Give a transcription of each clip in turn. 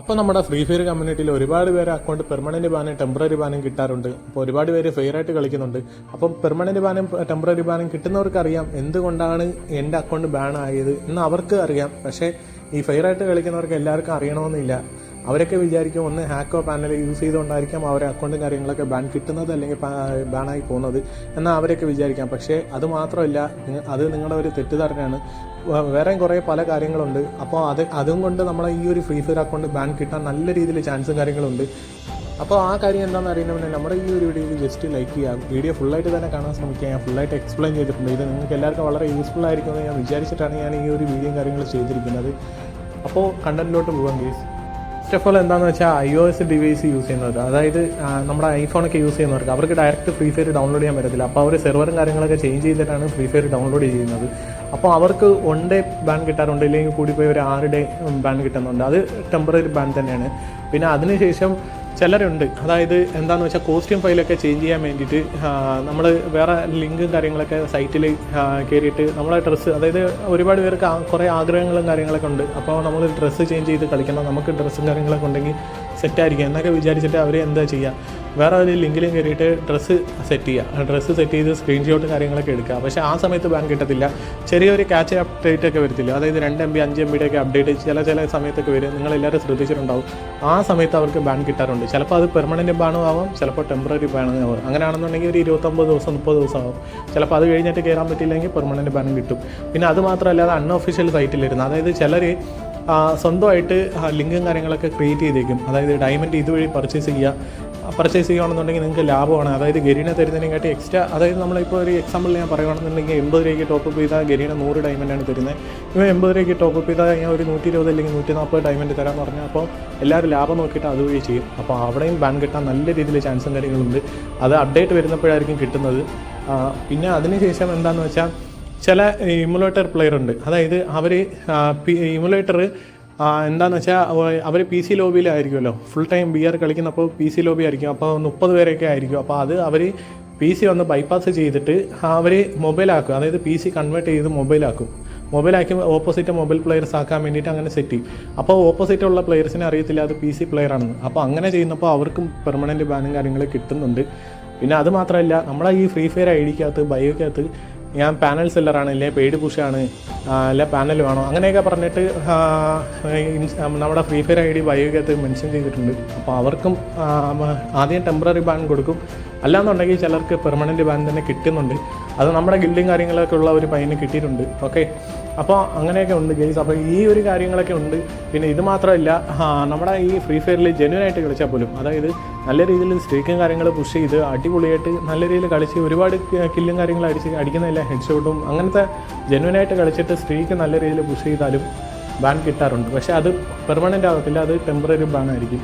അപ്പോൾ നമ്മുടെ free fire കമ്മ്യൂണിറ്റിയിൽ ഒരുപാട് പേര് അക്കൗണ്ട് പെർമനന്റ് ബാനും ടെമ്പററി ബാനും കിട്ടാറുണ്ട്. അപ്പോൾ ഒരുപാട് പേര് ഫെയർ ആയിട്ട് കളിക്കുന്നുണ്ട്. അപ്പം പെർമനന്റ് ബാനും ടെമ്പററി ബാനും കിട്ടുന്നവർക്ക് അറിയാം എന്തുകൊണ്ടാണ് എന്റെ അക്കൗണ്ട് ബാൻ ആയത് എന്ന് അവർക്ക് അറിയാം. പക്ഷേ ഈ ഫെയർ ആയിട്ട് കളിക്കുന്നവർക്ക് എല്ലാവർക്കും അറിയണമെന്നില്ല. അവരൊക്കെ വിചാരിക്കും ഒന്ന് ഹാക്കോ പാനൽ യൂസ് ചെയ്തുകൊണ്ടായിരിക്കാം അവരെ അക്കൗണ്ടും കാര്യങ്ങളൊക്കെ ബാൻ കിട്ടുന്നത് അല്ലെങ്കിൽ ബാനായി പോകുന്നത് എന്നാൽ അവരൊക്കെ വിചാരിക്കാം. പക്ഷേ അത് മാത്രമല്ല അത് നിങ്ങളുടെ ഒരു തെറ്റിദ്ധാരണയാണ്. വേ- വേറെയും കുറേ പല കാര്യങ്ങളുണ്ട്. അപ്പോൾ അത് അതും കൊണ്ട് നമ്മളെ ഈ ഒരു ഫ്രീ ഫയർ അക്കൗണ്ട് ബാൻ കിട്ടാൻ നല്ല രീതിയിൽ ചാൻസും കാര്യങ്ങളുണ്ട്. അപ്പോൾ ആ കാര്യം എന്താണെന്ന് അറിയുന്നതിന് നമ്മുടെ ഈ ഒരു വീഡിയോ ജസ്റ്റ് ലൈക്ക് ചെയ്യുക വീഡിയോ ഫുള്ളായിട്ട് തന്നെ കാണാൻ ശ്രമിക്കുക ഞാൻ ഫുള്ളായിട്ട് എക്സ്പ്ലെയിൻ ചെയ്തിട്ടുണ്ട്. ഇത് നിങ്ങൾക്ക് എല്ലാവർക്കും വളരെ യൂസ്ഫുൾ ആയിരിക്കുമെന്ന് ഞാൻ വിചാരിച്ചിട്ടാണ് ഞാൻ ഈ ഒരു വീഡിയോയും കാര്യങ്ങളും ചെയ്തിരിക്കുന്നത്. അപ്പോൾ കണ്ടന്റിലോട്ട് പോകാം ഗേസ് ഫസ്റ്റ് ഓഫ് ഓൾ എന്താണെന്ന് വെച്ചാൽ I O S device use ചെയ്യുന്നവർ അതായത് നമ്മുടെ ഐഫോണൊക്കെ യൂസ് ചെയ്യുന്നവർക്ക് അവർക്ക് ഡയറക്റ്റ് ഫ്രീ ഫയർ ഡൗൺലോഡ് ചെയ്യാൻ പറ്റത്തില്ല. അപ്പോൾ അവർ സെർവറും കാര്യങ്ങളൊക്കെ ചേഞ്ച് ചെയ്തിട്ടാണ് ഫ്രീ ഫയർ ഡൗൺലോഡ് ചെയ്യുന്നത്. അപ്പോൾ അവർക്ക് വൺ ഡേ ബാൻ കിട്ടാറുണ്ട് ഇല്ലെങ്കിൽ കൂടിപ്പോയി ഒരു ആറ് ഡേ ബാൻ കിട്ടുന്നുണ്ട്. അത് ടെമ്പററി ബാൻ തന്നെയാണ്. പിന്നെ അതിനുശേഷം ചിലരുണ്ട്. അതായത് എന്താണെന്ന് വെച്ചാൽ കോസ്റ്റ്യൂം ഫയലൊക്കെ ചേഞ്ച് ചെയ്യാൻ വേണ്ടിയിട്ട് നമ്മൾ വേറെ ലിങ്കും കാര്യങ്ങളൊക്കെ സൈറ്റിൽ കയറിയിട്ട് നമ്മളെ ഡ്രസ്സ് അതായത് ഒരുപാട് പേർക്ക് കുറേ ആഗ്രഹങ്ങളും കാര്യങ്ങളൊക്കെ ഉണ്ട്. അപ്പോൾ നമ്മൾ ഡ്രസ്സ് ചേഞ്ച് ചെയ്ത് കളിക്കണം. നമുക്ക് ഡ്രസ്സും കാര്യങ്ങളൊക്കെ ഉണ്ടെങ്കിൽ സെറ്റായിരിക്കും എന്നൊക്കെ വിചാരിച്ചിട്ട് അവർ എന്താ ചെയ്യുക വേറെ ഒരു ലിങ്കിലും കയറിയിട്ട് ഡ്രസ്സ് സെറ്റ് ചെയ്യുക ഡ്രസ്സ് സെറ്റ് ചെയ്ത് സ്ക്രീൻഷോട്ട് കാര്യങ്ങളൊക്കെ എടുക്കുക പക്ഷേ ആ സമയത്ത് ബാങ്ക് കിട്ടത്തില്ല. ചെറിയൊരു ക്യാച്ച് അപ്ഡേറ്റ് ഒക്കെ വരത്തില്ല. അതായത് രണ്ട് എം ബി അഞ്ച് എം ബിയുടെ ഒക്കെ അപ്ഡേറ്റ് ചില ചില സമയത്തൊക്കെ വരും. നിങ്ങളെല്ലാവരും ശ്രദ്ധിച്ചിട്ടുണ്ടാവും. ആ സമയത്ത് അവർക്ക് ബാങ്ക് കിട്ടാറുണ്ട്. ചിലപ്പോൾ അത് പെർമനന്റ് ബാണോ ആവാം ചിലപ്പോൾ ടെമ്പററി ബാണോ ആവാം അങ്ങനെയാണെന്നുണ്ടെങ്കിൽ ഒരു ഇരുപത്തൊമ്പത് ദിവസം മുപ്പത് ദിവസം ആവും ചിലപ്പോൾ അത് കഴിഞ്ഞിട്ട് കയറാൻ പറ്റിയില്ലെങ്കിൽ പെർമനന്റ് ബാനും കിട്ടും. പിന്നെ അത് മാത്രമല്ല അത് അൺഒഫീഷ്യൽ സൈറ്റിലിരുന്ന് അതായത് ചിലർ സ്വന്തമായിട്ട് ലിങ്കും കാര്യങ്ങളൊക്കെ ക്രിയേറ്റ് ചെയ്തേക്കും. അതായത് ഡയമണ്ട് ഇതുവഴി പർച്ചേസ് ചെയ്യുക. പർച്ചേസ് ചെയ്യുകയാണെന്നുണ്ടെങ്കിൽ നിങ്ങൾക്ക് ലാഭമാണ്. അതായത് ഗരീന തരുന്നതിനെക്കാട്ടി എക്സ്ട്രാ അതായത് നമ്മളിപ്പോൾ ഒരു എക്സാമ്പിൾ ഞാൻ പറയുകയാണെന്നുണ്ടെങ്കിൽ എൺപത് രൂപയ്ക്ക് ടോപ്പ് ചെയ്താൽ ഗരീന നൂറ് ഡയമണ്ടാണ് തരുന്നത്. ഇവ എൺപത് രൂപയ്ക്ക് ടോപ്പ് ചെയ്താൽ ഞാൻ ഒരു നൂറ്റി ഇരുപത് അല്ലെങ്കിൽ നൂറ്റി നാൽപ്പത് ഡയമണ്ട് തരാമെന്ന് പറഞ്ഞാൽ അപ്പോൾ എല്ലാവരും ലാഭം നോക്കിയിട്ട് അതുവഴി ചെയ്യും. അപ്പോൾ അവിടെയും ബാൻ കിട്ടാൻ നല്ല രീതിയിൽ ചാൻസും കാര്യങ്ങളുണ്ട്. അത് അപ്ഡേറ്റ് വരുന്നപ്പോഴായിരിക്കും കിട്ടുന്നത്. പിന്നെ പിന്നെ അതിനുശേഷം എന്താണെന്ന് വെച്ചാൽ ചില ഇമുലേറ്റർ പ്ലെയർ ഉണ്ട്. അതായത് അവർ ഇമുലേറ്റർ എന്താണെന്ന് വെച്ചാൽ അവർ പി സി ലോബിയിലായിരിക്കുമല്ലോ ഫുൾ ടൈം ബി ആർ കളിക്കുന്നപ്പോൾ പി സി ലോബി ആയിരിക്കും. അപ്പോൾ മുപ്പത് പേരൊക്കെ ആയിരിക്കും. അപ്പോൾ അത് അവർ പി സി ഒന്ന് ബൈപ്പാസ് ചെയ്തിട്ട് അവർ മൊബൈലാക്കും അതായത് പി സി കൺവേർട്ട് ചെയ്ത് മൊബൈലാക്കും മൊബൈലാക്കി ഓപ്പോസിറ്റ് മൊബൈൽ പ്ലെയേഴ്സ് ആക്കാൻ വേണ്ടിയിട്ട് അങ്ങനെ സെറ്റ് ചെയ്യും. അപ്പോൾ ഓപ്പോസിറ്റ് ഉള്ള പ്ലെയേഴ്സിനെ അറിയത്തില്ല അത് പി സി പ്ലെയർ ആണെന്ന്. അപ്പോൾ അങ്ങനെ ചെയ്യുന്നപ്പോൾ അവർക്കും പെർമനന്റ് ബാനും കാര്യങ്ങൾ കിട്ടുന്നുണ്ട്. പിന്നെ അത് മാത്രമല്ല നമ്മളെ ഈ ഫ്രീ ഫയർ ഐ ഡിക്കകത്ത് ബയോക്കകത്ത് ഞാൻ പാനൽ സെല്ലറാണ് അല്ലെ പെയ്ഡ് പുഷാണ് അല്ല പാനൽ വേണോ? അങ്ങനെയൊക്കെ പറഞ്ഞിട്ട് നമ്മുടെ ഫ്രീ ഫയർ ഐ ഡി ബയോക്കകത്ത് മെൻഷൻ ചെയ്തിട്ടുണ്ട്. അപ്പോൾ അവർക്കും ആദ്യം ടെമ്പററി ബാൻ കൊടുക്കും. അല്ലാന്നുണ്ടെങ്കിൽ ചിലർക്ക് പെർമനന്റ് ബാൻ തന്നെ കിട്ടുന്നുണ്ട്. അത് നമ്മുടെ ഗിൽഡും കാര്യങ്ങളൊക്കെ ഉള്ള ഒരു പയ്യന് കിട്ടിയിട്ടുണ്ട്. ഓക്കെ അപ്പോൾ അങ്ങനെയൊക്കെ ഉണ്ട് ഗെയ്സ് അപ്പോൾ ഈ ഒരു കാര്യങ്ങളൊക്കെ ഉണ്ട്. പിന്നെ ഇത് മാത്രമല്ല നമ്മുടെ ഈ ഫ്രീ ഫയറിൽ ജെന്വൻ ആയിട്ട് കളിച്ചാൽ പോലും അതായത് നല്ല രീതിയിൽ സ്ട്രീക്കും കാര്യങ്ങൾ പുഷ് ചെയ്ത് അടിപൊളിയായിട്ട് നല്ല രീതിയിൽ കളിച്ച് ഒരുപാട് കില്ലും കാര്യങ്ങൾ അടിച്ച് അടിക്കുന്നതല്ല ഹെഡ് ഷോട്ടും അങ്ങനത്തെ ജെന്വൻ ആയിട്ട് കളിച്ചിട്ട് സ്ട്രീക്ക് നല്ല രീതിയിൽ പുഷ് ചെയ്താലും ബാൻ കിട്ടാറുണ്ട്. പക്ഷേ അത് പെർമനന്റ് ആകത്തില്ല അത് ടെമ്പററി ബാൻ ആയിരിക്കും.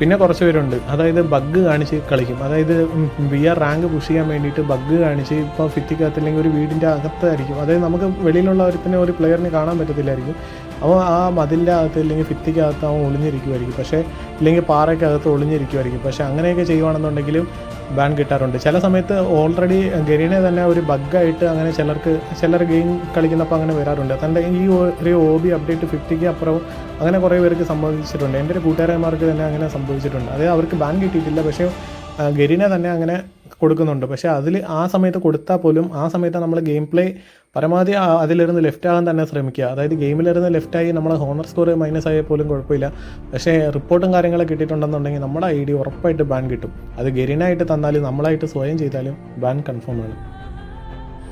പിന്നെ കുറച്ച് പേരുണ്ട്. അതായത് ബഗ് കാണിച്ച് കളിക്കും. അതായത് വി ആർ റാങ്ക് പുഷ് ചെയ്യാൻ വേണ്ടിയിട്ട് ബഗ് കാണിച്ച് ഇപ്പോൾ ഫിത്തിക്കകത്തില്ലെങ്കിൽ ഒരു വീടിന്റെ അകത്തായിരിക്കും. അതായത് നമുക്ക് വെളിയിലുള്ള ഒരുത്തിനെ ഒരു പ്ലെയറിനെ കാണാൻ പറ്റത്തില്ലായിരിക്കും. അവൻ ആ മതിലിന്റെ അകത്ത് അല്ലെങ്കിൽ ഫിത്തിക്കകത്ത് അവൻ ഒളിഞ്ഞിരിക്കുമായിരിക്കും പക്ഷേ ഇല്ലെങ്കിൽ പാറയ്ക്കകത്ത് ഒളിഞ്ഞിരിക്കുമായിരിക്കും പക്ഷേ അങ്ങനെയൊക്കെ ചെയ്യുവാണെന്നുണ്ടെങ്കിലും ബാൻ കിട്ടാറുണ്ട്. ചില സമയത്ത് ഓൾറെഡി ഗരീനെ തന്നെ ഒരു ബഗ്ഗായിട്ട് അങ്ങനെ ചിലർക്ക് ചിലർ ഗെയിം കളിക്കുന്നപ്പോൾ അങ്ങനെ വരാറുണ്ട്. തന്റെ ഈ ഒരു ഹോബി അപ്ഡേറ്റ് ഫിഫ്റ്റിക്ക് അപ്പുറം അങ്ങനെ കുറേ പേർക്ക് സംഭവിച്ചിട്ടുണ്ട്. എന്റെ ഒരു കൂട്ടുകാരന്മാർക്ക് തന്നെ അങ്ങനെ സംഭവിച്ചിട്ടുണ്ട്. അതായത് അവർക്ക് ബാൻ കിട്ടിയിട്ടില്ല. പക്ഷേ ഗരീനെ തന്നെ അങ്ങനെ കൊടുക്കുന്നുണ്ട്. പക്ഷേ അതിൽ ആ സമയത്ത് കൊടുത്താൽ പോലും ആ സമയത്ത് നമ്മൾ ഗെയിം പ്ലേ പരമാവധി അതിലിരുന്ന് ലെഫ്റ്റ് ആകാൻ തന്നെ ശ്രമിക്കുക. അതായത് ഗെയിമിലിരുന്ന് ലെഫ്റ്റായി നമ്മൾ ഹോണർ സ്കോർ മൈനസ് ആയാൽ പോലും കുഴപ്പമില്ല. പക്ഷേ റിപ്പോർട്ടും കാര്യങ്ങളൊക്കെ കിട്ടിയിട്ടുണ്ടെന്നുണ്ടെങ്കിൽ നമ്മുടെ ഐ ഡി ഉറപ്പായിട്ട് ബാൻ കിട്ടും. അത് ഗരിനായിട്ട് തന്നാലും നമ്മളായിട്ട് സ്വയം ചെയ്താലും ബാൻ കൺഫേം ആണ്.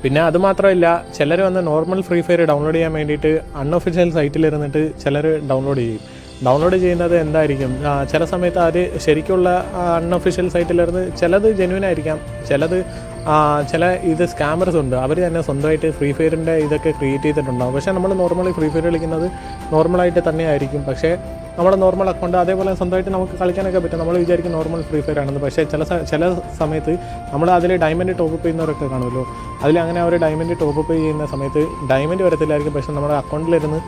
പിന്നെ അത് മാത്രമല്ല ചിലർ വന്ന് നോർമൽ ഫ്രീ ഫയർ ഡൗൺലോഡ് ചെയ്യാൻ വേണ്ടിയിട്ട് അൺഒഫീഷ്യൽ സൈറ്റിൽ ഇരുന്നിട്ട് ചിലർ ഡൗൺലോഡ് ചെയ്യും. ഡൗൺലോഡ് ചെയ്യുന്നത് എന്തായിരിക്കും? ചില സമയത്ത് അത് ശരിക്കുള്ള അൺഒഫീഷ്യൽ സൈറ്റിലിരുന്ന് ചിലത് ജെന്യൂൻ ആയിരിക്കാം. ചിലത് ചില ഇത് സ്കാമേഴ്സ് ഉണ്ട്. അവർ തന്നെ സ്വന്തമായിട്ട് ഫ്രീ ഫയറിന്റെ ഇതൊക്കെ ക്രിയേറ്റ് ചെയ്തിട്ടുണ്ടാകും പക്ഷേ നമ്മൾ നോർമലി ഫ്രീ ഫയർ കളിക്കുന്നത് നോർമലായിട്ട് തന്നെ ആയിരിക്കും. പക്ഷേ നമ്മുടെ നോർമൽ അക്കൗണ്ട് അതേപോലെ സ്വന്തമായിട്ട് നമുക്ക് കളിക്കാനൊക്കെ പറ്റും. നമ്മൾ വിചാരിക്കും നോർമൽ ഫ്രീ ഫയർ ആണെന്ന്. പക്ഷേ ചില ചില സമയത്ത് നമ്മൾ അതിൽ ഡയമണ്ട് ടോപ്പ് ചെയ്യുന്നവരൊക്കെ കാണുമല്ലോ. അതിൽ അങ്ങനെ അവർ ഡയമണ്ട് ടോപ്പ് ചെയ്യുന്ന സമയത്ത് ഡയമണ്ട് വരത്തില്ലായിരിക്കും. പക്ഷേ നമ്മുടെ അക്കൗണ്ടിലിരുന്ന്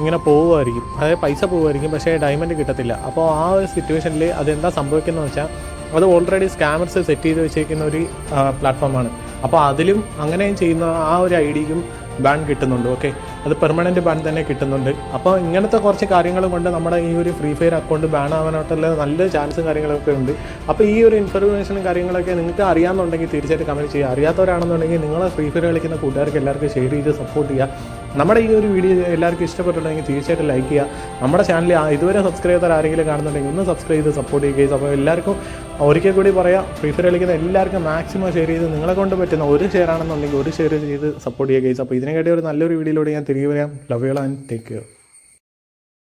ഇങ്ങനെ പോവുമായിരിക്കും. അതായത് പൈസ പോവുമായിരിക്കും പക്ഷേ ഡയമണ്ട് കിട്ടത്തില്ല. അപ്പോൾ ആ ഒരു സിറ്റുവേഷനിൽ അതെന്താ സംഭവിക്കുന്നത് വെച്ചാൽ അത് ഓൾറെഡി സ്കാമേഴ്സ് സെറ്റ് ചെയ്ത് വെച്ചേക്കുന്ന ഒരു പ്ലാറ്റ്ഫോമാണ് അപ്പോൾ അതിലും അങ്ങനെയും ചെയ്യുന്ന ആ ഒരു ഐ ഡിക്കും ബാൻ കിട്ടുന്നുണ്ട് ഓക്കെ അത് പെർമനന്റ് ബാൻ തന്നെ കിട്ടുന്നുണ്ട്. അപ്പോൾ ഇങ്ങനത്തെ കുറച്ച് കാര്യങ്ങൾ കൊണ്ട് നമ്മുടെ ഈ ഒരു ഫ്രീ ഫയർ അക്കൗണ്ട് ബാൻ ആവാനായിട്ടുള്ള നല്ല ചാൻസും കാര്യങ്ങളൊക്കെ ഉണ്ട്. അപ്പോൾ ഈ ഒരു ഇൻഫർമേഷനും കാര്യങ്ങളൊക്കെ നിങ്ങൾക്ക് അറിയാമെന്നുണ്ടെങ്കിൽ തീർച്ചയായിട്ടും കമന്റ് ചെയ്യുക. അറിയാത്തവരാണെന്നുണ്ടെങ്കിൽ നിങ്ങളെ ഫ്രീ ഫയർ കളിക്കുന്ന കൂട്ടുകാർക്ക് എല്ലാവർക്കും ഷെയർ ചെയ്ത് സപ്പോർട്ട് ചെയ്യുക. നമ്മുടെ ഈ ഒരു വീഡിയോ എല്ലാവർക്കും ഇഷ്ടപ്പെട്ടിട്ടുണ്ടെങ്കിൽ തീർച്ചയായിട്ടും ലൈക്ക് ചെയ്യുക. നമ്മുടെ ചാനൽ ഇതുവരെ സബ്സ്ക്രൈബ് ചെയ്താൽ ആരെങ്കിലും കാണുന്നുണ്ടെങ്കിൽ ഒന്ന് സബ്സ്ക്രൈബ് ചെയ്ത് സപ്പോർട്ട് ചെയ്യുക. അപ്പോൾ എല്ലാവർക്കും ഒരിക്കൽ കൂടി പറയാം ഫ്രീ ഫയർ കളിക്കുന്ന എല്ലാവർക്കും മാക്സിമം ഷെയർ ചെയ്ത് നിങ്ങളെ കൊണ്ട് പറ്റുന്ന ഒരു ഷെയർ ആണെന്നുണ്ടെങ്കിൽ ഒരു ഷെയർ ചെയ്ത് സപ്പോർട്ട് ചെയ്യുക അപ്പോൾ ഇതിനെക്കാട്ടി ഒരു നല്ലൊരു വീഡിയോയിലൂടെ ഞാൻ തിരികെ വരാം. Love you and take care